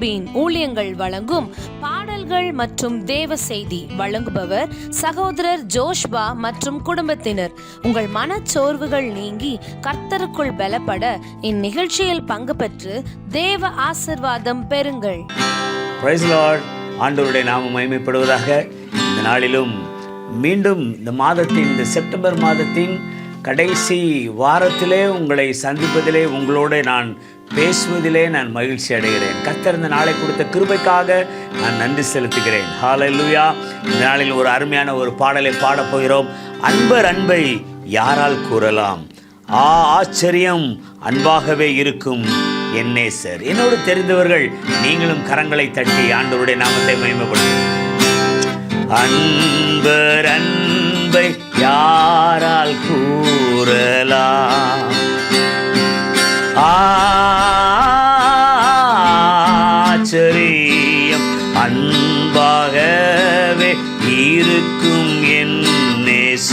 யாக்கோபின் ஊழியங்கள் வழங்கும் பாடல்கள் மற்றும் தேவ செய்தி வழங்குபவர் சகோதரர் ஜோஷ்பா மற்றும் குடும்பத்தினர். உங்கள் மனச்சோர்வுகள் நீங்கி கர்த்தருக்குள் பலப்பட இந்நிகழ்ச்சியில் பங்கு பெற்று தேவ ஆசிர்வாதம் பெறுங்கள். ஆண்டவருடைய நாம மகிமைப்படுவதாக. இந்த நாளிலும் மீண்டும் இந்த மாதத்தின் இந்த செப்டம்பர் மாதத்தின் கடைசி வாரத்திலே உங்களை சந்திப்பதிலே உங்களோடு நான் பேசுவதிலே நான் மகிழ்ச்சி அடைகிறேன். கத்திருந்த நாளை கொடுத்த கிருபைக்காக நான் நன்றி செலுத்துகிறேன். ஹalleluya இந்த நாளில் ஒரு அருமையான ஒரு பாடலை பாடப் போகிறோம். அன்பர் அன்பை யாரால் கூறலாம்? ஆ ஆச்சரியம் அன்பாகவே இருக்கும் என்னே சார். என்னோடு தெரிந்தவர்கள் நீங்களும் கரங்களை தட்டி ஆண்டவருடைய நாமத்தை மேம்படுத்த அன்பர் அன்பை யாரா கூறலாம் ஆச்சரியம் அன்பாகவே இருக்கும் என் நேச.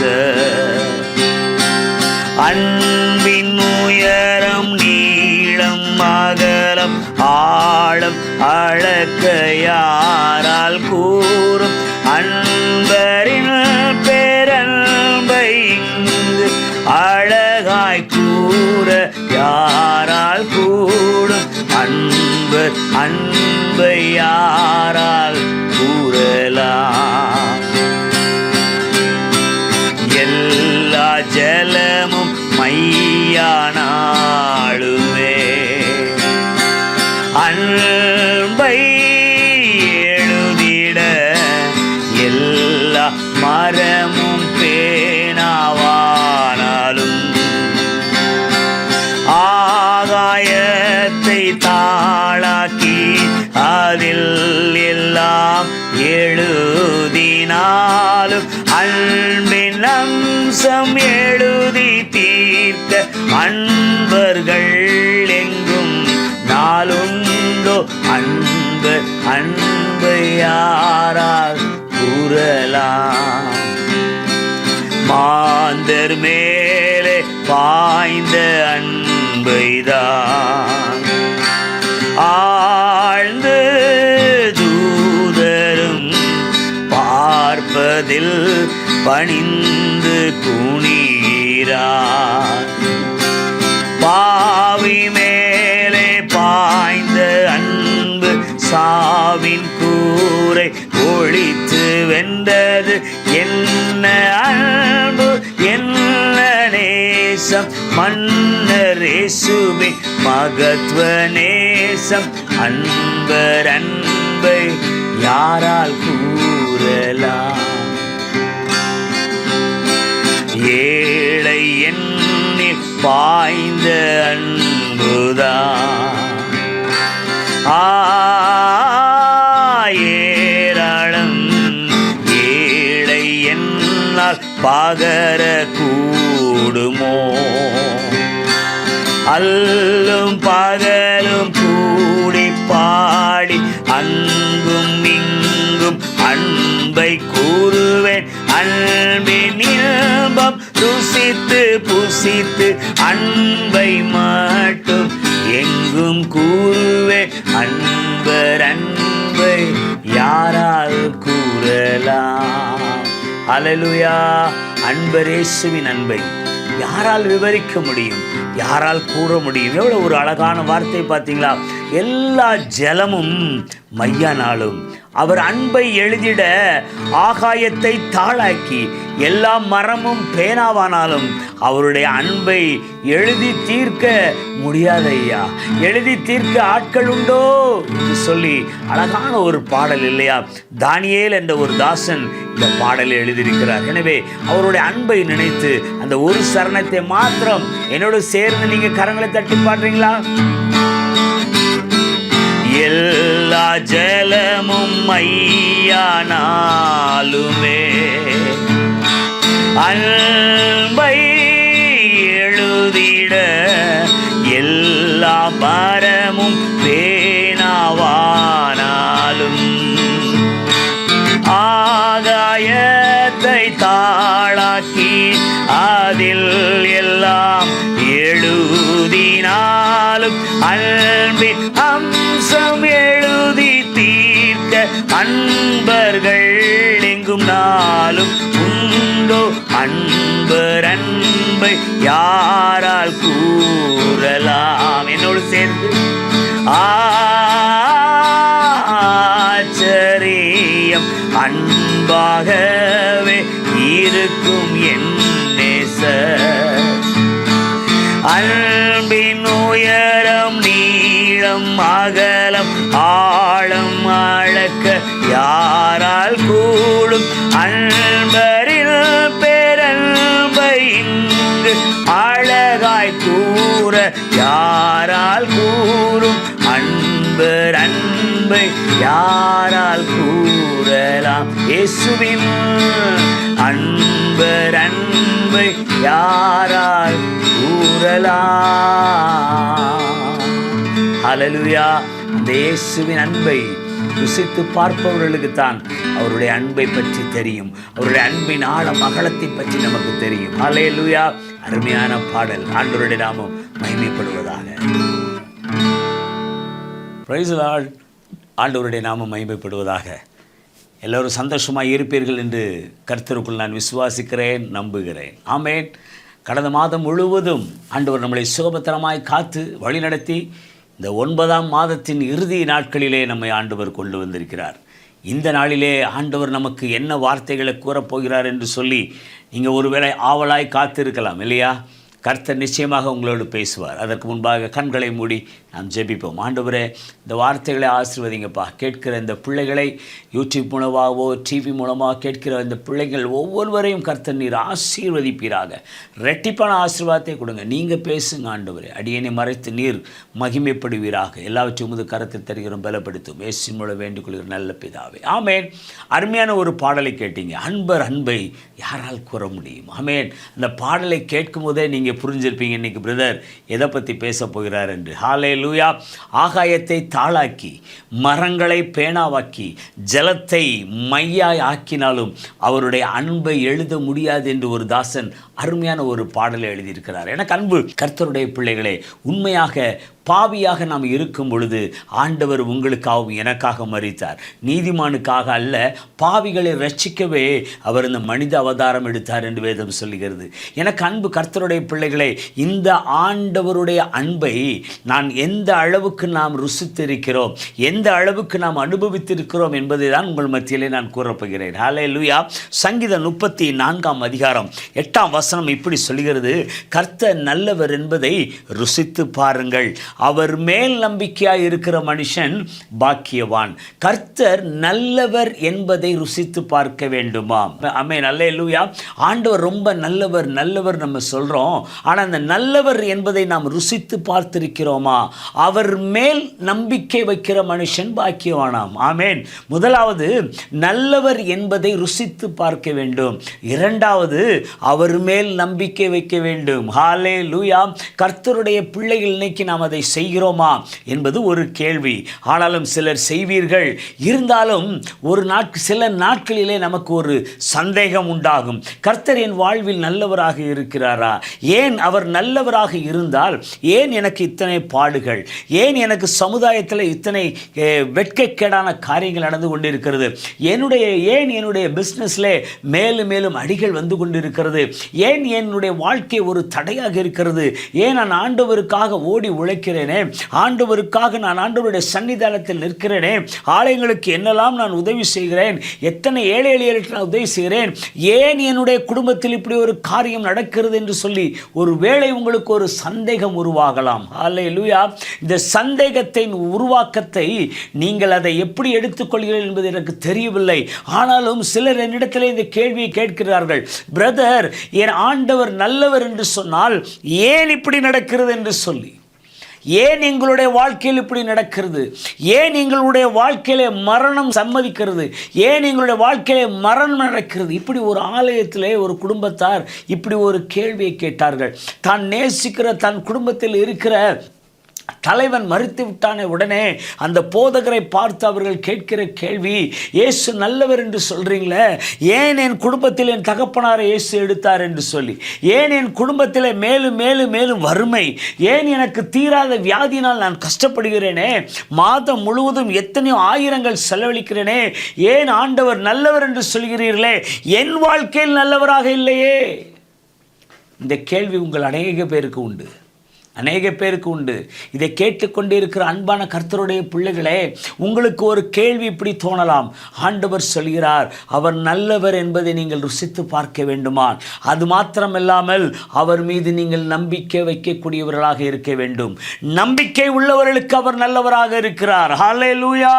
அன்பின் உயரம் நீளம் அகலம் ஆழம் அழக்க யாரால் அன்பர் அன்பை யாரால் கூறலாம்? எல்லா ஜலமும் மையானா அன்பின் எழுதி தீர்க்க அன்பர்கள் எங்கும் நாளுண்டோ? அன்பு அன்பை யாரால் கூறலாம்? மாந்தர் மேலே பாய்ந்த அன்பைதான் ஆழ்ந்து தூதரும் பார்ப்பதில் பணிந்து குனீரார் பாவி மேலே பாய்ந்த அன்பு சாவின் கூரை ஒழித்து வென்றது. என்ன அன்பு என்ன நேசம் மன்னரேசுமே இயேசுவே மகத்துவ நேசம். அன்பர் அன்பை யாரால் கூறலாம்? ஏழை எண்ணி பாய்ந்த அன்புதான். ஆயிரம் ஏழை என்னால் பகர கூடுமோ அல்லும் பகலும் கூடி பாடி அங்கும் நாம் ருசித்து புசித்து அன்பை மட்டும். எங்கும் கூறுவே அன்பர் அன்பை யாரால் கூறலாம். அலலுயா அன்பரேசுவின் அன்பை யாரால் விவரிக்க முடியும்? யாரால் கூற முடியும்? எவ்வளோ ஒரு அழகான வார்த்தை பார்த்தீங்களா? எல்லா ஜலமும் மையானாலும் அவர் அன்பை எழுதிட ஆகாயத்தை தாளாக்கி எல்லா மரமும் பேனாவானாலும் அவருடைய அன்பை எழுதி தீர்க்க முடியாது ஐயா எழுதி தீர்க்க ஆட்கள் உண்டோ என்று சொல்லி அழகான ஒரு பாடல் இல்லையா? தானியேல் என்ற ஒரு தாசன் இந்த பாடலை எழுதியிருக்கிறார். எனவே அவருடைய அன்பை நினைத்து அந்த ஒரு சரணத்தை மாத்திரம் என்னோடு சேர்ந்து நீங்கள் கரங்களை தட்டி பாடுறீங்களா? எல் எல்லா ஜலமும் மையானாலுமே. அன்பை எழுதிட எல்லா மரமும் பேனாவானாலும். ஆகாயத்தை தாளாக்கி அதில் எல்லாம் எழுதினாலும் அன்பின் அம்சம் எழு அன்பர்கள் எங்கும் நாளும் உண்டோ? அன்பர் அன்பை யாரால் கூறலாம்? என்னோடு சேர்ந்து. ஆச்சரியம் அன்பாகவே இருக்கும் என் நேசர் அன்பின் உயரம் நீளம் அகலம் ஆழம் ஆழ யாரால் கூடும் அன்பரில் பேரன்பை இங்கு அழகாய் கூற யாரால் கூறும் அன்பர் அன்பை யாரால் கூறலாம்? இயேசுவின் அன்பர் அன்பை யாரால் கூறலாம்? அலலுயா அந்த இயேசுவின் அன்பை ருசித்து பார்ப்பவர்களுக்கு தான் அவருடைய அன்பை பற்றி தெரியும். அவருடைய அன்பின் ஆழம் அகலத்தை பற்றி நமக்கு தெரியும். ஹalleluya. அருமையான பாடல். ஆண்டவருடைய நாமம் மகிமைப்படுவதாக. ஆண்டவருடைய நாமம் மகிமைப்படுவதாக. எல்லோரும் சந்தோஷமாக இருப்பீர்கள் என்று கருத்தருக்குள் நான் விசுவாசிக்கிறேன் நம்புகிறேன். ஆமேன். கடந்த மாதம் முழுவதும் ஆண்டவர் நம்மளை சுகபத்திரமாய் காத்து வழிநடத்தி இந்த ஒன்பதாம் மாதத்தின் இறுதி நாட்களிலே நம்மை ஆண்டவர் கொண்டு வந்திருக்கிறார். இந்த நாளிலே ஆண்டவர் நமக்கு என்ன வார்த்தைகளை கூறப்போகிறார் என்று சொல்லி நீங்கள் ஒருவேளை ஆவலாய் காத்திருக்கலாம் இல்லையா? கர்த்தர் நிச்சயமாக உங்களோடு பேசுவார். அதற்கு முன்பாக கண்களை மூடி நாம் ஜெபிப்போம். ஆண்டவரே இந்த வார்த்தைகளை ஆசிர்வதிங்கப்பா. கேட்கிற இந்த பிள்ளைகளை யூடியூப் மூலமாகவோ டிவி மூலமாக கேட்கிற இந்த பிள்ளைகள் ஒவ்வொருவரையும் கர்த்தர் நீர் ஆசீர்வதிப்பீராக. ரெட்டிப்பான ஆசீர்வாதத்தை கொடுங்க. நீங்கள் பேசுங்க ஆண்டவரே. அடியனை மறைத்து நீர் மகிமைப்படுவீராக. எல்லாவற்றையும் உமது கரத்தில் தருகிறோம் பலப்படுத்தும். ஏசின் மூலம் வேண்டிக்கொள்கிற நல்ல பிதாவே. ஆமேன். அருமையான ஒரு பாடலை கேட்டீங்க. அன்பர் அன்பை யாரால் கூற முடியும்? ஆமேன். அந்த பாடலை கேட்கும் போதே நீங்கள் புரிஞ்சிருப்பீங்க. இன்னைக்கு பிரதர் எதை பற்றி பேச போகிறார் என்று. ஹாலே லூயா ஆகாயத்தை தாளாக்கி மரங்களை பேனாவாக்கி ஜலத்தை மையாய் ஆக்கினாலும் அவருடைய அன்பை எழுத முடியாது என்று ஒரு தாசன் அருமையான ஒரு பாடலை எழுதியிருக்கிறார். எனக்கு அன்பு. கர்த்தருடைய பிள்ளைகளே உண்மையாக பாவியாக நாம் இருக்கும் பொழுது ஆண்டவர் உங்களுக்காகவும் எனக்காக மறித்தார். நீதிமானுக்காக அல்ல பாவிகளை ரட்சிக்கவே அவர் இந்த மனித அவதாரம் எடுத்தார் என்று வேதம் சொல்லுகிறது. எனக்கு அன்பு கர்த்தருடைய பிள்ளைகளை இந்த ஆண்டவருடைய அன்பை நான் எந்த அளவுக்கு நாம் ருசித்திருக்கிறோம் எந்த அளவுக்கு நாம் அனுபவித்திருக்கிறோம் என்பதை தான் உங்கள் மத்தியிலே நான் கூறப்போகிறேன். ஹாலே லூயா சங்கீதம் முப்பத்தி நான்காம் அதிகாரம் எட்டாம் வசனம் இப்படி சொல்கிறது கர்த்தர் நல்லவர் என்பதை ருசித்து பாருங்கள். அவர் மேல் நம்பிக்கையாக இருக்கிற மனுஷன் பாக்கியவான். கர்த்தர் நல்லவர் என்பதை ருசித்து பார்க்க வேண்டுமா அம்மே நல்ல லூயா ஆண்டவர் ரொம்ப நல்லவர் நல்லவர் நம்ம சொல்கிறோம் ஆனால் அந்த நல்லவர் என்பதை நாம் ருசித்து பார்த்திருக்கிறோமா? அவர் மேல் நம்பிக்கை வைக்கிற மனுஷன் பாக்கியவானாம். ஆமேன். முதலாவது நல்லவர் என்பதை ருசித்து பார்க்க வேண்டும். இரண்டாவது அவர் மேல் நம்பிக்கை வைக்க வேண்டும். ஹாலே லூயா கர்த்தருடைய பிள்ளைகள் இன்னைக்கு நாம் அதை செய்கிறோமா என்பது ஒரு கேள்வி. ஆனாலும் சிலர் செய்வீர்கள். இருந்தாலும் ஒரு நாட் சில நாட்களிலே நமக்கு ஒரு சந்தேகம் உண்டாகும். கர்த்தர் என் வாழ்வில் நல்லவராக இருக்கிறாரா? ஏன் அவர் நல்லவராக இருந்தால் ஏன் எனக்கு இத்தனை பாடுகள்? ஏன் எனக்கு சமுதாயத்தில் இத்தனை வெட்கக்கேடான காரியங்கள் நடந்து கொண்டிருக்கிறது? என்னுடைய ஏன் என்னுடைய பிஸ்னஸில் மேலும் மேலும் அடிகள் வந்து கொண்டிருக்கிறது? ஏன் என்னுடைய வாழ்க்கை ஒரு தடையாக இருக்கிறது? ஏன் நான் ஆண்டவருக்காக ஓடி உழைக்க உழைக்கிறேனே ஆண்டவருக்காக நான் ஆண்டவருடைய சன்னிதானத்தில் நிற்கிறேனே. ஆலயங்களுக்கு என்னெல்லாம் நான் உதவி செய்கிறேன்? எத்தனை ஏழை எளியர்களுக்கு நான் உதவி செய்கிறேன்? ஏன் என்னுடைய குடும்பத்தில் இப்படி ஒரு காரியம் நடக்கிறது என்று சொல்லி ஒரு வேளை உங்களுக்கு ஒரு சந்தேகம் உருவாகலாம். அல்லேலூயா இந்த சந்தேகத்தின் உருவாக்கத்தை நீங்கள் அதை எப்படி எடுத்துக்கொள்கிறீர்கள் என்பது எனக்கு தெரியவில்லை. ஆனாலும் சிலர் என்னிடத்தில் இந்த கேள்வியை கேட்கிறார்கள். பிரதர் என் ஆண்டவர் நல்லவர் என்று சொன்னால் ஏன் இப்படி நடக்கிறது என்று சொல்லி. ஏன் எங்களுடைய வாழ்க்கையில் இப்படி நடக்கிறது? ஏன் எங்களுடைய வாழ்க்கையில மரணம் சம்மதிக்கிறது? ஏன் எங்களுடைய வாழ்க்கையில மரணம் நடக்கிறது? இப்படி ஒரு ஆலயத்திலே ஒரு குடும்பத்தார் இப்படி ஒரு கேள்வியை கேட்டார்கள். தான் நேசிக்கிற தன் குடும்பத்தில் இருக்கிற தலைவன் மறுத்து விட்டானே உடனே அந்த போதகரை பார்த்து அவர்கள் கேட்கிற கேள்வி இயேசு நல்லவர் என்று சொல்றீங்களே? ஏன் என் குடும்பத்தில் என் தகப்பனாரை இயேசு எடுத்தார் என்று சொல்லி? ஏன் என் குடும்பத்தில் மேலும் மேலும் மேலும் வறுமை? ஏன் எனக்கு தீராத வியாதியினால் நான் கஷ்டப்படுகிறேனே? மாதம் முழுவதும் எத்தனையோ ஆயிரங்கள் செலவழிக்கிறேனே? ஏன் ஆண்டவர் நல்லவர் என்று சொல்கிறீர்களே? என் வாழ்க்கையில் நல்லவராக இல்லையே? இந்த கேள்வி உங்கள் அநேக பேருக்கு உண்டு. அநேக பேருக்கு உண்டு. இதை கேட்டுக்கொண்டு இருக்கிற அன்பான கர்த்தருடைய பிள்ளைகளே உங்களுக்கு ஒரு கேள்வி இப்படி தோணலாம். ஆண்டவர் சொல்கிறார் அவர் நல்லவர் என்பதை நீங்கள் ருசித்து பார்க்க வேண்டுமா? அது மாத்திரமல்லாமல் அவர் மீது நீங்கள் நம்பிக்கை வைக்கக்கூடியவர்களாக இருக்க வேண்டும். நம்பிக்கை உள்ளவர்களுக்கு அவர் நல்லவராக இருக்கிறார். ஹalleluya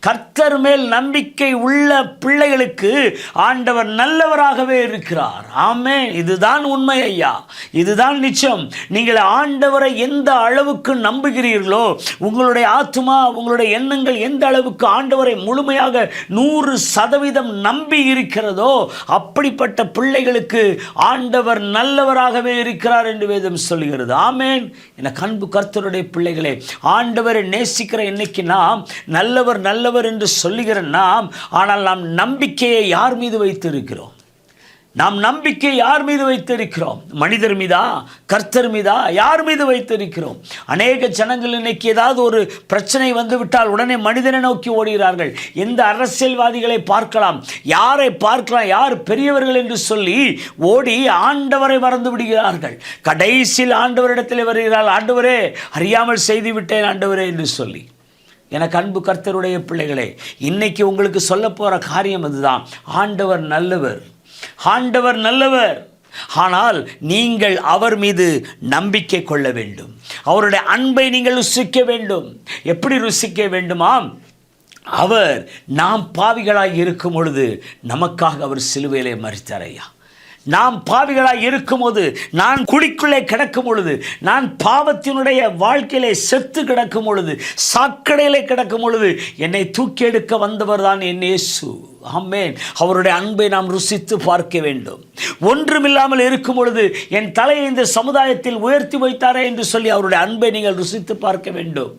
கர்த்தர் மேல் நம்பிக்கை உள்ள பிள்ளைகளுக்கு ஆண்டவர் நல்லவராகவே இருக்கிறார். ஆமே இதுதான் உண்மை ஐயா. இதுதான் நிச்சயம். நீங்கள் ஆண்டவர் எந்த அளவுக்கு நம்புகிறீர்களோ உங்களுடைய ஆத்மா உங்களுடைய எண்ணங்கள் எந்த அளவுக்கு ஆண்டவரை முழுமையாக நூறு சதவீதம் நம்பி இருக்கிறதோ அப்படிப்பட்ட பிள்ளைகளுக்கு ஆண்டவர் நல்லவராகவே இருக்கிறார் என்று வேதம் சொல்கிறது. ஆமேன். என கண்பு கர்த்தருடைய பிள்ளைகளே ஆண்டவரை நேசிக்கிற இன்னைக்கு நாம் நல்லவர் நல்லவர் என்று சொல்லுகிற நாம் ஆனால் நாம் நம்பிக்கையை யார் மீது வைத்திருக்கிறோம்? நாம் நம்பிக்கை யார் மீது வைத்திருக்கிறோம்? மனிதர் மீதா? கர்த்தர் மீதா? யார் மீது வைத்திருக்கிறோம்? அநேக ஜனங்கள் இன்னைக்கு ஏதாவது ஒரு பிரச்சனை வந்துவிட்டால் உடனே மனிதனை நோக்கி ஓடுகிறார்கள். எந்த அரசியல்வாதிகளை பார்க்கலாம்? யாரை பார்க்கலாம்? யார் பெரியவர்கள் என்று சொல்லி ஓடி ஆண்டவரை மறந்து விடுகிறார்கள். கடைசியில் ஆண்டவரிடத்தில் வருகிறார் ஆண்டவரே அறியாமல் செய்துவிட்டேன் ஆண்டவரே என்று சொல்லி. எனக்கு அன்பு கர்த்தருடைய பிள்ளைகளே இன்னைக்கு உங்களுக்கு சொல்ல போகிற காரியம் அதுதான். ஆண்டவர் நல்லவர். ஆண்டவர் நல்லவர். ஆனால் நீங்கள் அவர் மீது நம்பிக்கை கொள்ள வேண்டும். அவருடைய அன்பை நீங்கள் ருசிக்க வேண்டும். எப்படி ருசிக்க வேண்டுமாம்? அவர் நாம் பாவிகளாய் இருக்கும் பொழுது நமக்காக அவர் சிலுவையிலே மறித்தார் ஐயா. நாம் பாவிகளாய் இருக்கும்போது நான் குழிக்குள்ளே கிடக்கும் பொழுது நான் பாவத்தினுடைய வாழ்க்கையிலே செத்து கிடக்கும் பொழுது சாக்கடையிலே கிடக்கும் பொழுது என்னை தூக்கி எடுக்க வந்தவர் தான் என் இயேசு. அம்மேன் அவருடைய அன்பை நாம் ருசித்து பார்க்க வேண்டும். ஒன்றுமில்லாமல் இருக்கும் பொழுது என் தலையை இந்த சமுதாயத்தில் உயர்த்தி வைத்தாரே என்று சொல்லி அவருடைய அன்பை நீங்கள் ருசித்து பார்க்க வேண்டும்.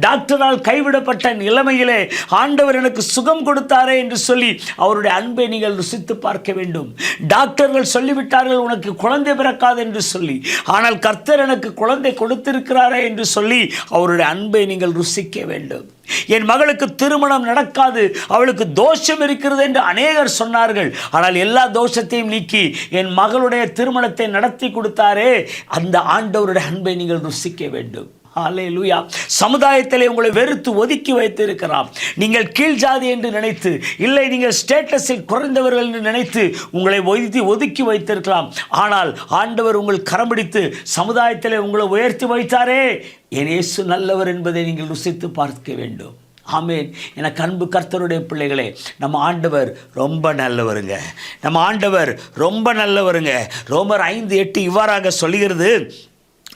டாக்டரால் கைவிடப்பட்ட நிலைமையிலே ஆண்டவர் எனக்கு சுகம் கொடுத்தாரே என்று சொல்லி அவருடைய அன்பை நீங்கள் ருசித்து பார்க்க வேண்டும். டாக்டர்கள் சொல்லிவிட்டார்கள் உனக்கு குழந்தை பிறக்காது என்று சொல்லி. ஆனால் கர்த்தர் எனக்கு குழந்தை கொடுத்திருக்கிறாரே என்று சொல்லி அவருடைய அன்பை நீங்கள் ருசிக்க வேண்டும். என் மகளுக்கு திருமணம் நடக்காது அவளுக்கு தோஷம் இருக்கிறது என்று அநேகர் சொன்னார்கள். ஆனால் எல்லா தோஷத்தையும் நீக்கி என் மகளுடைய திருமணத்தை நடத்தி கொடுத்தாரே அந்த ஆண்டவருடைய அன்பை நீங்கள் ருசிக்க வேண்டும். ஹalleluya சமுதாயத்திலே உங்களை வெறுத்து ஒதுக்கி வைத்திருக்கலாம் நீங்கள் கீழ் ஜாதி என்று நினைத்து இல்லை நீங்கள் ஸ்டேட்டஸில் குறைந்தவர்கள் என்று நினைத்து உங்களை ஒதுக்கி ஒதுக்கி வைத்திருக்கலாம். ஆனால் ஆண்டவர் உங்கள் கரம் பிடித்து சமுதாயத்திலே உங்களை உயர்த்தி வைத்தாரே. என் இயேசு நல்லவர் என்பதை நீங்கள் ருசித்து பார்க்க வேண்டும். ஆமேன். என கண்பு கர்த்தருடைய பிள்ளைகளே நம்ம ஆண்டவர் ரொம்ப நல்லவருங்க. நம்ம ஆண்டவர் ரொம்ப நல்லவருங்க. ரோமர் ஐந்து எட்டு இவ்வாறாக சொல்கிறது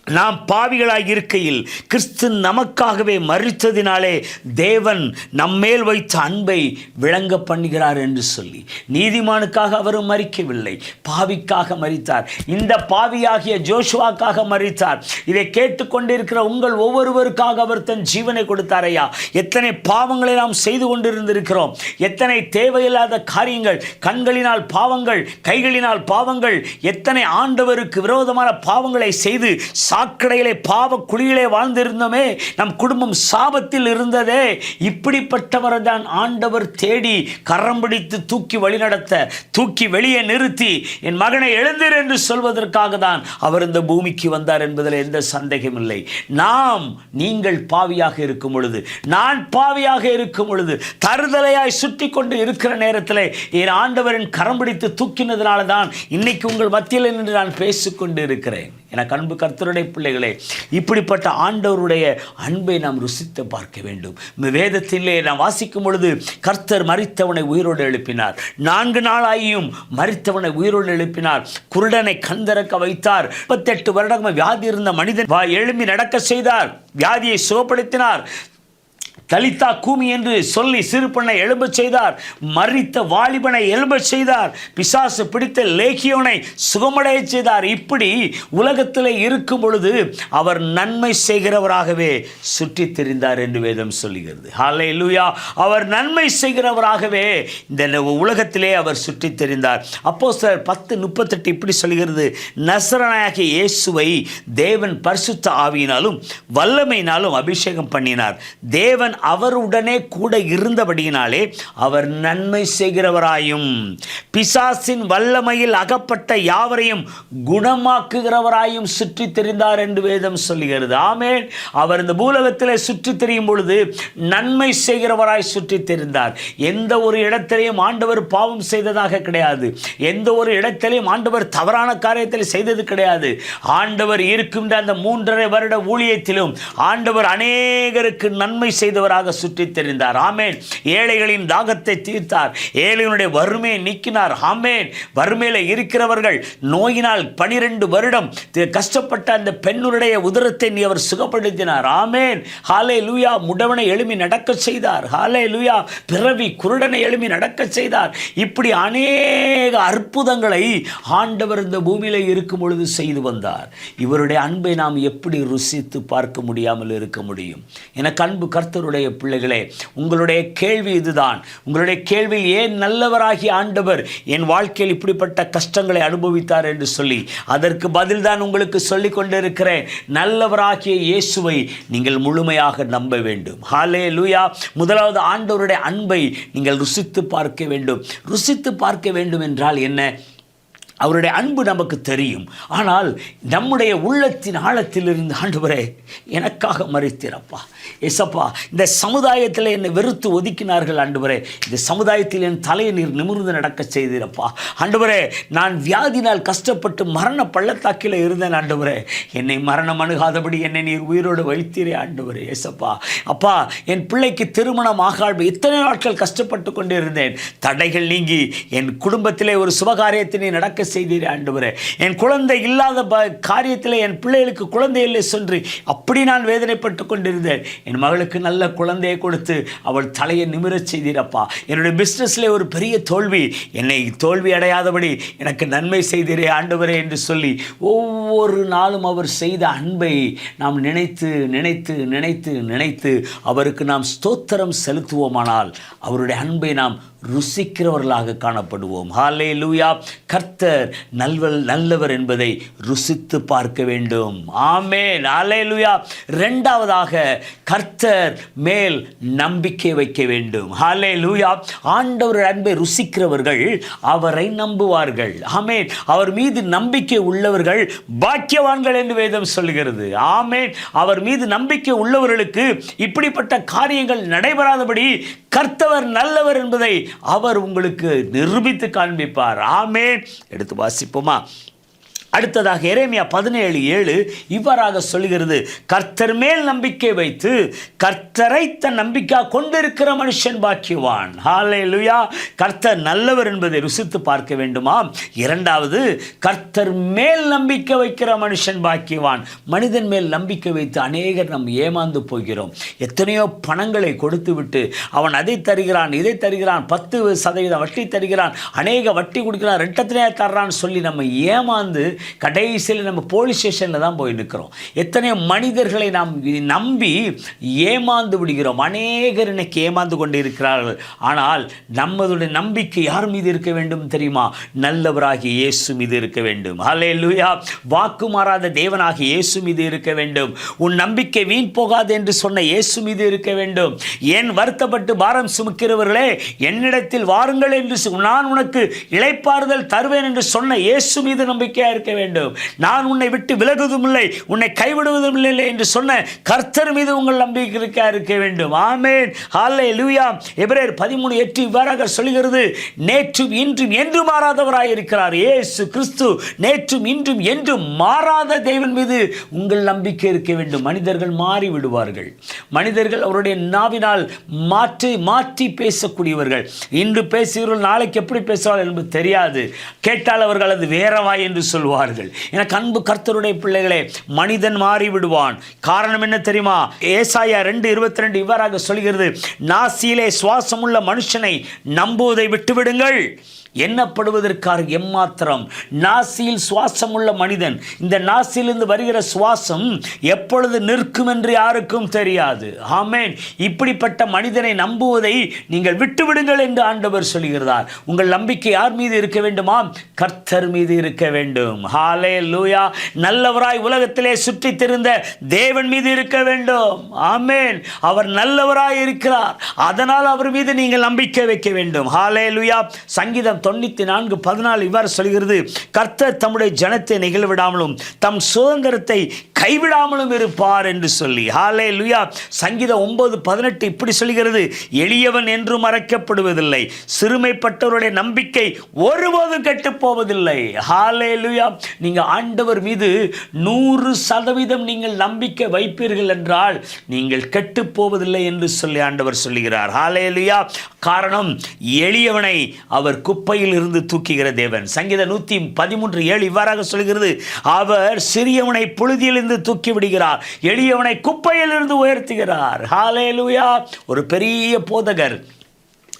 நாம் பாவிகளாய் இருக்கையில் கிறிஸ்து நமக்காகவே மறித்ததினாலே தேவன் நம்மேல் வைத்த அன்பை விளங்க பண்ணுகிறார் என்று சொல்லி நீதிமானுக்காக அவரும் மறிக்கவில்லை பாவிக்காக மறித்தார் இந்த பாவியாகிய ஜோஷுவாக்காக மறித்தார் இதை கேட்டுக்கொண்டிருக்கிற உங்கள் ஒவ்வொருவருக்காக அவர் தன் ஜீவனை கொடுத்தார் ஐயா. எத்தனை பாவங்களை நாம் செய்து கொண்டிருந்திருக்கிறோம். எத்தனை தேவையில்லாத காரியங்கள் கண்களினால் பாவங்கள் கைகளினால் பாவங்கள் எத்தனை ஆண்டவருக்கு விரோதமான பாவங்களை செய்து சாக்கடையிலே பாவ குழியிலே வாழ்ந்திருந்தோமே நம் குடும்பம் சாபத்தில் இருந்ததே. இப்படிப்பட்டவரை தான் ஆண்டவர் தேடி கரம் பிடித்து தூக்கி வழிநடத்த தூக்கி வெளியே நிறுத்தி என் மகனை எழுந்திரு என்று சொல்வதற்காக தான் அவர் இந்த பூமிக்கு வந்தார் என்பதில் எந்த சந்தேகம் இல்லை. நாம் நீங்கள் பாவியாக இருக்கும் பொழுது நான் பாவியாக இருக்கும் பொழுது தருதலையாய் சுற்றி கொண்டு இருக்கிற நேரத்தில் என் ஆண்டவரின் கரம் பிடித்து தூக்கினதுனால தான் இன்னைக்கு உங்கள் மத்தியில் நின்று நான் பேசிக்கொண்டு இருக்கிறேன். எனக்கு அன்பு கர்த்தருடைய பிள்ளைகளே இப்படிப்பட்ட ஆண்டவருடைய அன்பை நாம் ருசித்து பார்க்க வேண்டும். இந்த வேதத்திலே நாம் வாசிக்கும் பொழுது கர்த்தர் மறித்தவனை உயிரோடு எழுப்பினார். நான்கு நாளாகியும் மறித்தவனை உயிரோடு எழுப்பினார். குருடனை கண்திறக்க வைத்தார். முப்பத்தெட்டு வருடங்கள் வியாதி இருந்த மனிதன் எழும்பி நடக்க செய்தார். வியாதியை சுகப்படுத்தினார். தலித்தா கூமி என்று சொல்லி சிறு பெண்ணை எழும்பச் செய்தார். மறித்த வாலிபனை எழும்பச் செய்தார். பிசாசு பிடித்த லேகியோனை சுகமடைய செய்தார். இப்படி உலகத்தில் இருக்கும் பொழுது அவர் நன்மை செய்கிறவராகவே சுற்றி தெரிந்தார் என்று வேதம் சொல்லுகிறது. ஹாலே லூயா அவர் நன்மை செய்கிறவராகவே இந்த உலகத்திலே அவர் சுற்றி தெரிந்தார். அப்போ சார் பத்து முப்பத்தெட்டு இப்படி சொல்கிறது நசரனாகிய இயேசுவை தேவன் பரிசுத்த ஆவியினாலும் வல்லமையினாலும் அபிஷேகம் பண்ணினார். தேவன் அவருடனே கூட இருந்தபடியினாலே அவர் நன்மை செய்கிறவராயும் பிசாசின் வல்லமையில் அகப்பட்ட யாவரையும் குணமாக்குகிறவராயும் சுற்றி தெரிந்தார் என்று வேதம் சொல்லுகிறது. ஆமேன். அவர் இந்த பூலகத்தில் சுற்றி தெரியும் பொழுது நன்மை செய்கிறவராய் சுற்றி தெரிந்தார். எந்த ஒரு இடத்திலையும் ஆண்டவர் பாவம் செய்ததாக கிடையாது. எந்த ஒரு இடத்திலையும் ஆண்டவர் தவறான காரியத்தில் செய்தது கிடையாது. ஆண்டவர் இருக்கின்ற அந்த மூன்றரை வருட ஊழியத்திலும் ஆண்டவர் அநேகருக்கு நன்மை செய்தவராக சுற்றித் தெரிந்தார் ஆமேன். ஏழைகளின் தாகத்தை தீர்த்தார். ஏழைகளுடைய வறுமையை நீக்கினார். ஆமேன். வறுமையில் இருக்கிறவர்கள் நோயினால் பனிரெண்டு வருடம் கஷ்டப்பட்ட அந்த பெண்ணுடைய உதரத்தை நீ அவர் சுகப்படுத்தினார். ஆமேன். ஹாலே லூயா முடவனை எழுமி நடக்க செய்தார். ஹாலே லூயா பிறவி குருடனை எழுமி நடக்க செய்தார். இப்படி அநேக அற்புதங்களை ஆண்டவர் இந்த பூமியில் இருக்கும் பொழுது செய்து வந்தார். இவருடைய அன்பை நாம் எப்படி ருசித்து பார்க்க முடியாமல் இருக்க முடியும்? எனக்கு அன்பு கர்த்தர் கர்த்தருடைய பிள்ளைகளே உங்களுடைய கேள்வி இதுதான். உங்களுடைய கேள்வி ஏன் நல்லவராகிய ஆண்டவர் என் வாழ்க்கையில் இப்படிப்பட்ட கஷ்டங்களை அனுபவித்தார் என்று சொல்லி அதற்கு பதில்தான் உங்களுக்கு சொல்லிக் கொண்டிருக்கிறேன். நல்லவராகிய இயேசுவை நீங்கள் முழுமையாக நம்ப வேண்டும். ஹாலே லூயா முதலாவது ஆண்டவருடைய அன்பை நீங்கள் ருசித்து பார்க்க வேண்டும். ருசித்து பார்க்க வேண்டும் என்றால் என்ன? அவருடைய அன்பு நமக்கு தெரியும். ஆனால் நம்முடைய உள்ளத்தின் ஆழத்திலிருந்து ஆண்டவரே எனக்காக மறித்தீரப்பா. எசப்பா இந்த சமுதாயத்தில் என்னை வெறுத்து ஒதுக்கினார்கள் ஆண்டவரே. இந்த சமுதாயத்தில் என் தலையை நீர் நிமிர்ந்து நடக்க செய்தீரப்பா. ஆண்டவரே நான் வியாதினால் கஷ்டப்பட்டு மரண பள்ளத்தாக்கில் இருந்தேன் ஆண்டவரே. என்னை மரணம் அணுகாதபடி என்னை நீர் உயிரோடு வைத்தீரே ஆண்டவரே எசப்பா அப்பா என் பிள்ளைக்கு திருமணம் ஆகாமல் இத்தனை நாட்கள் கஷ்டப்பட்டு கொண்டு இருந்தேன் தடைகள் நீங்கி என் குடும்பத்திலே ஒரு சுபகாரியத்தினை நடக்க செய்தீர் ஆண்டவரே. என் குழந்தை இல்லாத ப காரியத்தில் என் பிள்ளைகளுக்கு குழந்தை இல்லை சென்று அப்படி நான் வேதனைப்பட்டு கொண்டிருந்தேன். என் மகளுக்கு நல்ல குழந்தையை கொடுத்து அவள் தலையை நிமிரச் செய்தீரப்பா என்னுடைய பிஸ்னஸில் ஒரு பெரிய தோல்வி. என்னை தோல்வி அடையாதபடி எனக்கு நன்மை செய்தீரே ஆண்டவரே என்று சொல்லி ஒவ்வொரு நாளும் அவர் செய்த அன்பை நாம் நினைத்து நினைத்து நினைத்து நினைத்து அவருக்கு நாம் ஸ்தோத்திரம் செலுத்துவோமானால் அவருடைய அன்பை நாம் ருசிக்கிறவர்களாக காணப்படுவோம். ஹாலே லூயா கர்த்தர் நல்வல் நல்லவர் என்பதை ருசித்து பார்க்க வேண்டும். ஆமேன். ஹாலே லூயா ரெண்டாவதாக கர்த்தர் மேல் நம்பிக்கை வைக்க வேண்டும். ஹாலே லூயா ஆண்டவர் அன்பை ருசிக்கிறவர்கள் அவரை நம்புவார்கள். ஆமேன். அவர் மீது நம்பிக்கை உள்ளவர்கள் பாக்கியவான்கள் என்று வேதம் சொல்லுகிறது. ஆமேன். அவர் மீது நம்பிக்கை உள்ளவர்களுக்கு இப்படிப்பட்ட காரியங்கள் நடைபெறாதபடி கர்த்தவர் நல்லவர் என்பதை அவர் உங்களுக்கு நிரூபித்து காண்பிப்பார். ஆமே எடுத்து வாசிப்போமா? அடுத்ததாக எரேமியா பதினேழு ஏழு இவ்வாறாக சொல்கிறது கர்த்தர் மேல் நம்பிக்கை வைத்து கர்த்தரை தன் நம்பிக்கை கொண்டிருக்கிற மனுஷன் பாக்கியவான். ஹாலே லுயா கர்த்தர் நல்லவர் என்பதை ருசித்து பார்க்க வேண்டுமா இரண்டாவது கர்த்தர் மேல் நம்பிக்கை வைக்கிற மனுஷன் பாக்கியவான். மனிதன் மேல் நம்பிக்கை வைத்து அநேகர் நாம் ஏமாந்து போகிறோம். எத்தனையோ பணங்களை கொடுத்து விட்டு அவன் அதை தருகிறான் இதை தருகிறான் பத்து சதவீதம் வட்டி தருகிறான் அநேக வட்டி கொடுக்கிறான் ரெட்டத்தினே தர்றான்னு சொல்லி நம்ம ஏமாந்து கடைசியில் நம்ம போலீஸ் ஸ்டேஷனில் தான் போய் நிற்கிறோம் எத்தனையோ மனிதர்களை நாம் நம்பி ஏமாந்து விடுகிறோம். அநேகர் இன்னைக்கு ஏமாந்து கொண்டு இருக்கிறார்கள். ஆனால் நம்மளுடைய நம்பிக்கை யார் மீது இருக்க வேண்டும் தெரியுமா? நல்லவராகிய இயேசு மீது இருக்க வேண்டும். ஹலே லூயா வாக்கு மாறாத தேவனாகிய இயேசு மீது இருக்க வேண்டும். உன் நம்பிக்கை வீண் போகாது என்று சொன்ன இயேசு மீது இருக்க வேண்டும். ஏன் வருத்தப்பட்டு பாரம் சுமக்கிறவர்களே? என்னிடத்தில் வாருங்கள் என்று நான் உனக்கு இழைப்பாறுதல் தருவேன் என்று சொன்ன இயேசு மீது நம்பிக்கையாக இருக்க வேண்டும். நான் உன்னை விட்டு விலகுவதும் இல்லை உன்னை கைவிடுவதும் இல்லை என்று சொன்ன கர்த்தர் மீது உங்கள் நம்பிக்கை இருக்க வேண்டும். ஆமேன். ஹாலே லூயா எபிரேர் பதிமூணு எட்டு இவ்வாறாக சொல்கிறது நேற்றும் இன்றும் என்று மாறாதவராய் இருக்கிறார். ஏசு கிறிஸ்து நேற்றும் இன்றும் என்றும் மாறாத தேவன் மீது உங்கள் நம்பிக்கை இருக்க வேண்டும். மனிதர்கள் மாறி விடுவார்கள். மனிதர்கள் அவருடைய நாவினால் மாற்றி மாற்றி பேசக்கூடியவர்கள். இன்று பேசுகிறவர்கள் நாளைக்கு எப்படி பேசுவார்கள் என்பது தெரியாது. கேட்டால் அவர்கள் அது வேறவா என்று சொல்வார்கள். விடுவார்கள் எனக்கு அன்பு கர்த்தருடைய பிள்ளைகளே மனிதன் மாறி விடுவான் காரணம் என்ன தெரியுமா? ஏசாயா ரெண்டு இருபத்தி ரெண்டு இவ்வாறாக சொல்கிறது நாசியிலே சுவாசமுள்ள மனுஷனை நம்புவதை விட்டுவிடுங்கள். எண்ணப்படுவதற்காக எம்மாத்திரம்? நாசியில் சுவாசம் உள்ள மனிதன். இந்த நாசியிலிருந்து வருகிற சுவாசம் எப்பொழுது நிற்கும் என்று யாருக்கும் தெரியாது. ஆமேன். இப்படிப்பட்ட மனிதனை நம்புவதை நீங்கள் விட்டுவிடுங்கள் என்று ஆண்டவர் சொல்கிறார். உங்கள் நம்பிக்கை யார் மீது இருக்க வேண்டுமா கர்த்தர் மீது இருக்க வேண்டும். ஹாலே லூயா நல்லவராய் உலகத்திலே சுற்றித் திருந்த தேவன் மீது இருக்க வேண்டும். ஆமேன். அவர் நல்லவராய் இருக்கிறார். அதனால் அவர் மீது நீங்கள் நம்பிக்கை வைக்க வேண்டும். ஹாலே லூயா சங்கீதம் தொண்ணூற்றி நான்கு பதினாலு இவ்வாறு சொல்கிறது. கர்த்தர் தம்முடைய ஜனத்தை நிகழ்விடாமலும் தம் சுதந்திரத்தை கைவிடாமலும் இருப்பார் என்று சொல்லி. ஹாலே லுயா சங்கீதம் ஒன்பது பதினெட்டு இப்படி சொல்கிறது. எளியவன் என்றும் மறைக்கப்படுவதில்லை. சிறுமைப்பட்டவருடைய நம்பிக்கை ஒருபோதும் கெட்டுப்போவதில்லை. ஹாலே லுயா நீங்கள் ஆண்டவர் மீது நூறு சதவீதம் நீங்கள் நம்பிக்கை வைப்பீர்கள் என்றால் நீங்கள் கெட்டுப்போவதில்லை என்று சொல்லி ஆண்டவர் சொல்லுகிறார். ஹாலே லுயா காரணம் எளியவனை அவர் குப்பை குப்பையில் இருந்து தூக்குகிற தேவன். சங்கீத நூற்றி பதிமூன்று ஏழு இவ்வாறாக சொல்கிறது. அவர் சிறியவனை புழுதியிலிருந்து தூக்கி விடுகிறார். எளியவனை குப்பையிலிருந்து உயர்த்துகிறார். ஹாலேலுயா ஒரு பெரிய போதகர்.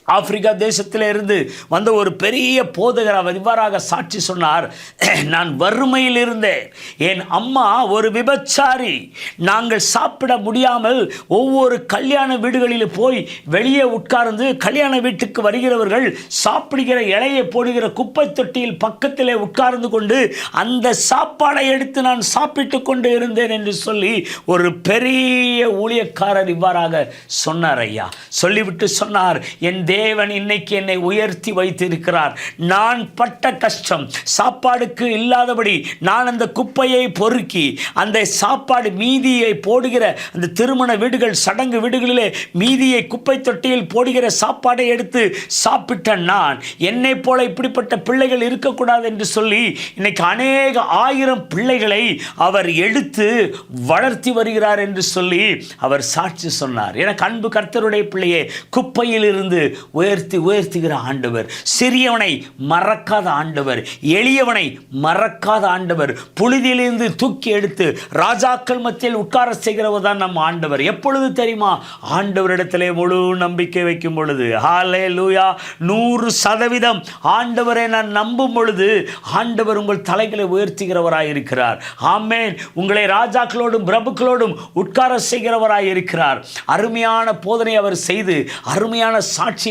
ஆப்பிரிக்கா தேசத்தில் இருந்து வந்த ஒரு பெரிய போதகர் அவர் இவ்வாறாக சாட்சி சொன்னார் நான் வறுமையில் இருந்தேன் என் அம்மா ஒரு விபச்சாரி. நாங்கள் சாப்பிட முடியாமல் ஒவ்வொரு கல்யாண வீடுகளில் போய் வெளியே உட்கார்ந்து கல்யாண வீட்டுக்கு வருகிறவர்கள் சாப்பிடுகிற இலையை போடுகிற குப்பை தொட்டியில் பக்கத்திலே உட்கார்ந்து கொண்டு அந்த சாப்பாடை எடுத்து நான் சாப்பிட்டு கொண்டு இருந்தேன் என்று சொல்லி ஒரு பெரிய ஊழியக்காரர் இவ்வாறாக சொன்னார் ஐயா. சொல்லிவிட்டு சொன்னார் என் தேவன் இன்னைக்கு என்னை உயர்த்தி வைத்திருக்கிறார். நான் பட்ட கஷ்டம் சாப்பாடுக்கு இல்லாதபடி நான் அந்த குப்பையை பொறுக்கி அந்த சாப்பாடு மீதியை போடுகிற அந்த திருமண வீடுகள் சடங்கு வீடுகளிலே மீதியை குப்பை தொட்டியில் போடுகிற சாப்பாடை எடுத்து சாப்பிட்ட நான் என்னை போல இப்படிப்பட்ட பிள்ளைகள் இருக்கக்கூடாது என்று சொல்லி இன்னைக்கு அநேக ஆயிரம் பிள்ளைகளை அவர் எடுத்து வளர்த்தி வருகிறார் என்று சொல்லி அவர் சாட்சி சொன்னார். எனக்கு அன்பு கர்த்தருடைய பிள்ளையே குப்பையில் இருந்து உயர்த்தி உயர்த்துகிற ஆண்டவர். சிறியவனை மறக்காத ஆண்டவர். எளியவனை மறக்காத ஆண்டவர். புழுதியிலிருந்து தூக்கி எடுத்து ராஜாக்கள் மத்தியில் உட்கார செய்கிறவர் தான் நம் ஆண்டவர். எப்பொழுது தெரியுமா? ஆண்டவரிடத்திலே முழு நம்பிக்கை வைக்கும் பொழுது. ஹாலே லூயா நூறு சதவீதம் ஆண்டவரை நான் நம்பும் பொழுது ஆண்டவர் உங்கள் தலைகளை உயர்த்துகிறவராய் இருக்கிறார். ஆமேன். உங்களை ராஜாக்களோடும் பிரபுக்களோடும் உட்கார செய்கிறவராய் இருக்கிறார். அருமையான போதனை அவர் செய்து அருமையான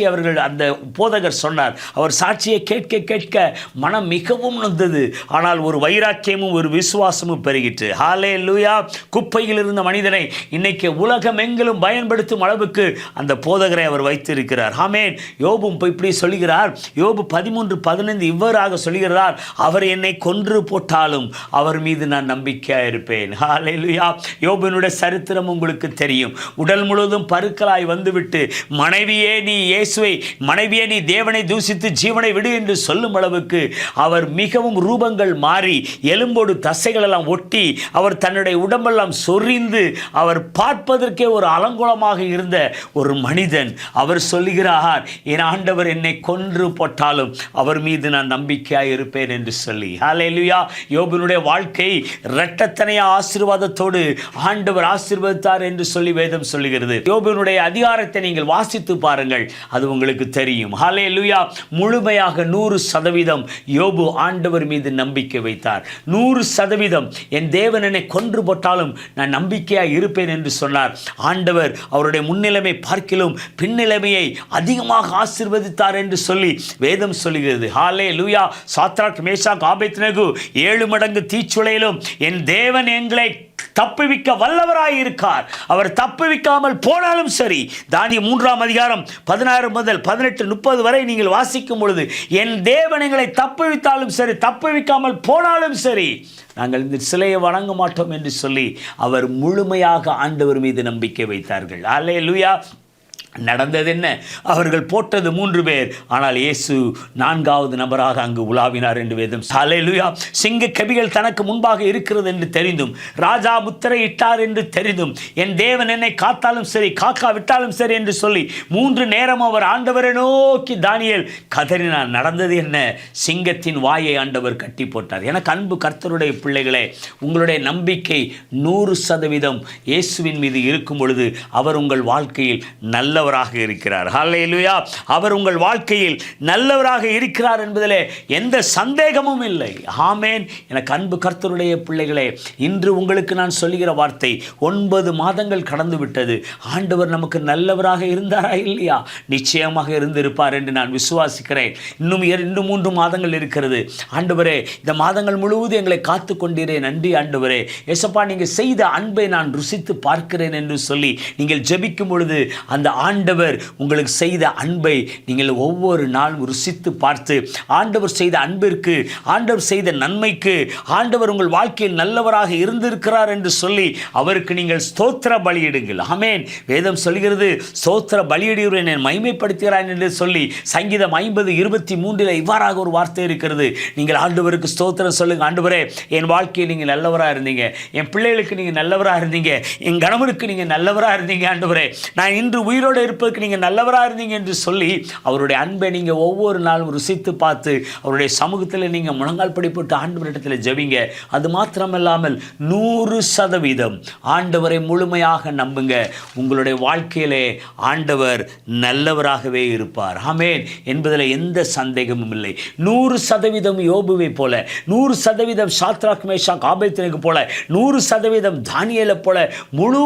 சாட்சியை அவர்கள் அந்த போதகர் சொன்னார். அவர் சாட்சியை கேட்க கேட்க மனம் மிகவும் நொந்தது. ஆனால் ஒரு வைராக்கியமும் ஒரு விசுவாசமும் பெருகிட்டு ஹாலே லூயா குப்பையில் இருந்த மனிதனை இன்னைக்கு உலகம் எங்கிலும் பயன்படுத்தும் அளவுக்கு அந்த போதகரை அவர் வைத்திருக்கிறார். ஹாமேன் யோபும் இப்படி சொல்கிறார். யோபு பதிமூன்று பதினைந்து இவ்வாறாக சொல்கிறார். அவர் என்னை கொன்று போட்டாலும் அவர் மீது நான் நம்பிக்கையாக இருப்பேன். ஹாலே லூயா யோபினுடைய சரித்திரம் உங்களுக்கு தெரியும். உடல் முழுவதும் பருக்களாய் வந்துவிட்டு மனைவியே நீ இயேசுவை மனைவியே நீ தேவனை தூசித்து ஜீவனை விடு என்று சொல்லும் அளவுக்கு அவர் மிகவும் ரூபங்கள் மாறி எலும்போடு தசைகள் எல்லாம் ஒட்டி அவர் தன்னுடைய உடம்பெல்லாம் சொரிந்து அவர் பார்ப்பதற்கே ஒரு அலங்கோலமாக இருந்த ஒரு மனிதன். அவர் சொல்லுகிறார் என் ஆண்டவர் என்னை கொன்று போட்டாலும் அவர் மீது நான் நம்பிக்கையாக இருப்பேன் என்று சொல்லி. ஹalleluya யோபனுடைய வாழ்க்கை இரட்டத்தனைய ஆசீர்வாதத்தோடு ஆண்டவர் ஆசீர்வதித்தார் என்று சொல்லி வேதம் சொல்லுகிறது. யோபனுடைய அதிகாரத்தை நீங்கள் வாசித்து பாருங்கள். அது உங்களுக்கு தெரியும். ஹalleluya. முழுமையாக நூறு சதவீதம் யோபு ஆண்டவர் மீது நம்பிக்கை வைத்தார். நூறு சதவீதம். என் தேவன் என்னை கொன்று போட்டாலும் நான் நம்பிக்கையாக இருப்பேன் என்று சொன்னார். ஆண்டவர் அவருடைய முன்னிலைமை பார்க்கிலும் பின்னிலைமையை அதிகமாக ஆசீர்வதித்தார் என்று சொல்லி வேதம் சொல்லுகிறது ஹாலே லூயா சாத்ராக் மேஷா ஆபேத்னகு ஏழு மடங்கு தீச்சுளையிலும் என் தேவன் எங்களை தப்புவிக்க வல்லவராய் இருக்கார் அவர் தப்புவிக்காமல் போனாலும் சரி. தானிய மூன்றாம் அதிகாரம் பதினாறு முதல் பதினெட்டு முப்பது வரை நீங்கள் வாசிக்கும் பொழுது என் தேவன் எங்களை தப்புவித்தாலும் சரி தப்புவிக்காமல் போனாலும் சரி நாங்கள் இந்த சிலையை வணங்க மாட்டோம் என்று சொல்லி அவர் முழுமையாக ஆண்டவர் மீது நம்பிக்கை வைத்தார்கள். அல்லே நடந்தது என்ன? அவர்கள் போட்டது மூன்று பேர். ஆனால் இயேசு நான்காவது நபராக அங்கு உலாவினார் என்று வேதம். சாலையிலுயா சிங்க கபிகள் தனக்கு முன்பாக இருக்கிறது என்று தெரிந்தும் ராஜா முத்திரையிட்டார் என்று தெரிந்தும் என் தேவன் என்னை காத்தாலும் சரி காக்கா விட்டாலும் சரி என்று சொல்லி மூன்று நேரம் அவர் ஆண்டவரை நோக்கி தானியல் கதறினார். நடந்தது என்ன? சிங்கத்தின் வாயை ஆண்டவர் கட்டி போட்டார். எனக்கு அன்பு கர்த்தருடைய பிள்ளைகளே உங்களுடைய நம்பிக்கை நூறு சதவீதம் இயேசுவின் மீது இருக்கும் பொழுது அவர் உங்கள் வாழ்க்கையில் நல்ல நல்லவராக இருக்கிறார். ஹalleluya. அவர் உங்கள் வாழ்க்கையில் நல்லவராக இருக்கிறார் என்பதிலே எந்த சந்தேகமும் இல்லை. ஆமேன். எனக்கு அன்பு கர்த்தருடைய பிள்ளைகளே இன்று உங்களுக்கு நான் சொல்லுகிற வார்த்தை ஒன்பது மாதங்கள் கடந்து விட்டது ஆண்டவர் நமக்கு நல்லவராக இருந்தாரா இல்லையா? நிச்சயமாக இருந்திருப்பார் என்று நான் விசுவாசிக்கிறேன். இன்னும் இரண்டு மூன்று மாதங்கள் இருக்கிறது. ஆண்டவரே இந்த மாதங்கள் முழுவதும் எங்களை காத்து கொண்டீரே. நன்றி ஆண்டவரே. எசப்பா நீங்கள் செய்த அன்பை நான் ருசித்து பார்க்கிறேன் என்று சொல்லி நீங்கள் ஜெபிக்கும் பொழுது அந்த ஆண்டவர் உங்களுக்கு செய்த அன்பை நீங்கள் ஒவ்வொரு நாளும் ருசித்து பார்த்து ஆண்டவர் செய்த அன்பிற்கு ஆண்டவர் செய்த நன்மைக்கு ஆண்டவர் உங்கள் வாழ்க்கையில் நல்லவராக இருந்திருக்கிறார் என்று சொல்லி அவருக்கு நீங்கள் ஸ்தோத்திர பலியிடுங்கள். ஆமேன். வேதம் சொல்கிறது ஸ்தோத்திர பலியிடுகிறேன் என்னை மைமைப்படுத்துகிறான் என்று சொல்லி சங்கீதம் ஐம்பது இருபத்தி மூன்றில் இவ்வாறாக ஒரு வார்த்தை இருக்கிறது. நீங்கள் ஆண்டவருக்கு ஸ்தோத்திரம் சொல்லுங்கள் ஆண்டவரே என் வாழ்க்கையில் நீங்கள் நல்லவராக இருந்தீங்க. என் பிள்ளைகளுக்கு நீங்கள் நல்லவராக இருந்தீங்க. என் கணவனுக்கு நீங்கள் நல்லவராக இருந்தீங்க. ஆண்டவரே நான் இன்று உயிரோடு இருப்பதற்கு நீங்கள் நல்லவராக இருந்தீங்க என்று சொல்லி அவருடைய அன்பை நீங்கள் ஒவ்வொரு நாளும் ருசித்து பார்த்து அவருடைய சமூகத்தில் நீங்கள் முழங்கால் படிப்பட்டு ஆண்டவரிடத்தில் ஜபிங்க. அது மாத்திரமல்லாமல் நூறு சதவீதம் ஆண்டவரை முழுமையாக நம்புங்க. உங்களுடைய வாழ்க்கையிலே ஆண்டவர் நல்லவராகவே இருப்பார். ஆமேன். என்பதில் எந்த சந்தேகமும் இல்லை. நூறு சதவீதம் யோபுவை போல நூறு சதவீதம் சாத்ராக் மேஷாக் ஆபேத்தினுக்கு போல நூறு சதவீதம் தானியலை போல முழு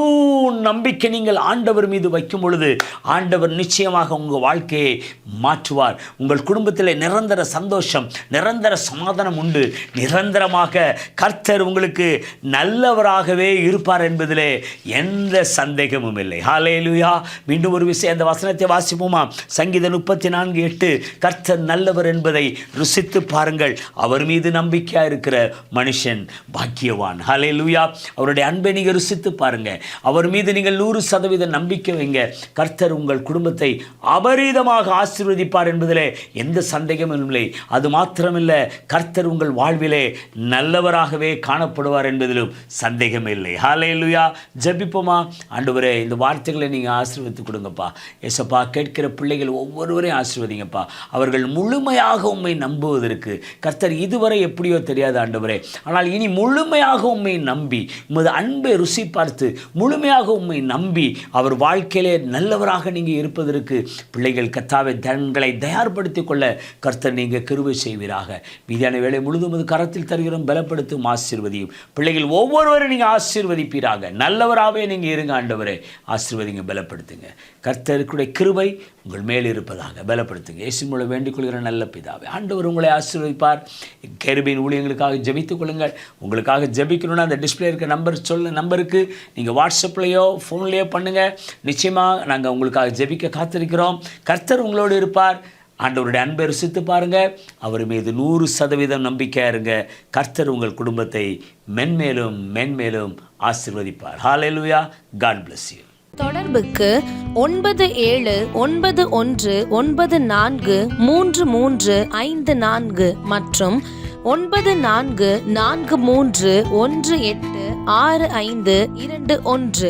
நம்பிக்கை நீங்கள் ஆண்டவர் மீது வைக்கும் பொழுது ஆண்டவர் நிச்சயமாக உங்கள் வாழ்க்கையை மாற்றுவார். உங்கள் குடும்பத்தில் நிரந்தர சந்தோஷம் நிரந்தர சமாதானம் உண்டு. நிரந்தரமாக கர்த்தர் உங்களுக்கு நல்லவராகவே இருப்பார் என்பதிலே எந்த சந்தேகமும் இல்லை. ஹalleluya மீண்டும் ஒரு விஷயம் அந்த வசனத்தை வாசிப்போமா? சங்கீத முப்பத்தி நான்கு எட்டு கர்த்தர் நல்லவர் என்பதை ருசித்து பாருங்கள். அவர் மீது நம்பிக்கையா இருக்கிற மனுஷன் பாக்கியவான். ஹalleluya அவருடைய அன்பை நீங்கள் ருசித்து பாருங்க. அவர் மீது நீங்கள் நூறு சதவீதம் நம்பிக்கை வைங்க. கர்த்தர் உங்கள் குடும்பத்தை அபரீதமாக ஆசீர்வதிப்பார் என்பதிலே எந்த சந்தேகமும் இல்லை. அது மாத்திரமில்லை கர்த்தர் உங்கள் வாழ்விலே நல்லவராகவே காணப்படுவார் என்பதிலும் சந்தேகம் இல்லை. ஹalleluya ஜபிப்போமா? ஆண்டவரே இந்த வார்த்தைகளை நீங்கள் ஆசீர்வதித்து கொடுங்கப்பா. எசப்பா கேட்கிற பிள்ளைகள் ஒவ்வொருவரையும் ஆசீர்வதிங்கப்பா. அவர்கள் முழுமையாக உண்மை நம்புவதற்கு. கர்த்தர் இதுவரை எப்படியோ தெரியாது ஆண்டவரே. ஆனால் இனி முழுமையாக உண்மை நம்பி உமது அன்பை ருசி பார்த்து முழுமையாக உண்மை நம்பி அவர் வாழ்க்கையிலே நல்ல உள்ளவராக நீங்கள் இருப்பதற்கு பிள்ளைகள் கத்தாவை தங்களை தயார்படுத்திக் கொள்ள கர்த்தர் நீங்கள் கிருவை செய்வீராக. மீதியான வேலை முழுதும் அது கரத்தில் தருகிறோம் பலப்படுத்தும் ஆசீர்வதியும். பிள்ளைகள் ஒவ்வொருவரும் நீங்கள் ஆசீர்வதிப்பீராக. நல்லவராகவே நீங்கள் இருங்க ஆண்டவரே. ஆசீர்வதிங்க பலப்படுத்துங்க. கர்த்தருக்குடைய கிருவை உங்கள் மேல் இருப்பதாக. பலப்படுத்துங்க. இயேசு மூலம் வேண்டிக் கொள்கிற நல்ல பிதாவே. ஆண்டவர் உங்களை ஆசீர்வதிப்பார். கருபின் ஊழியங்களுக்காக ஜெபித்துக் கொள்ளுங்கள். உங்களுக்காக ஜபிக்கணும்னா அந்த டிஸ்பிளே இருக்க நம்பர் சொல்ல நம்பருக்கு நீங்கள் வாட்ஸ்அப்லேயோ ஃபோன்லேயோ பண்ணுங்கள் நிச்சயமாக நாங்கள் உங்களுக்காக ஜெபிக்க காத்திருக்கிறோம். கர்த்தர் உங்களோடு இருப்பார். ஆண்டவருடைய அன்பை ருசித்து பாருங்க. அவர் மீது நூறு சதவீதம் நம்பிக்கையா இருங்க கர்த்தர் உங்கள் குடும்பத்தை மென்மேலும் மென்மேலும் ஆசிர்வதிப்பார். ஹாலேலுயா காட் பிளஸ் யூ தொடர்புக்கு ஒன்பது ஏழு ஒன்பது ஒன்று ஒன்பது நான்கு மூன்று மூன்று ஐந்து நான்கு மற்றும் ஒன்பது நான்கு நான்கு மூன்று ஒன்று எட்டு ஆறு ஐந்து இரண்டு ஒன்று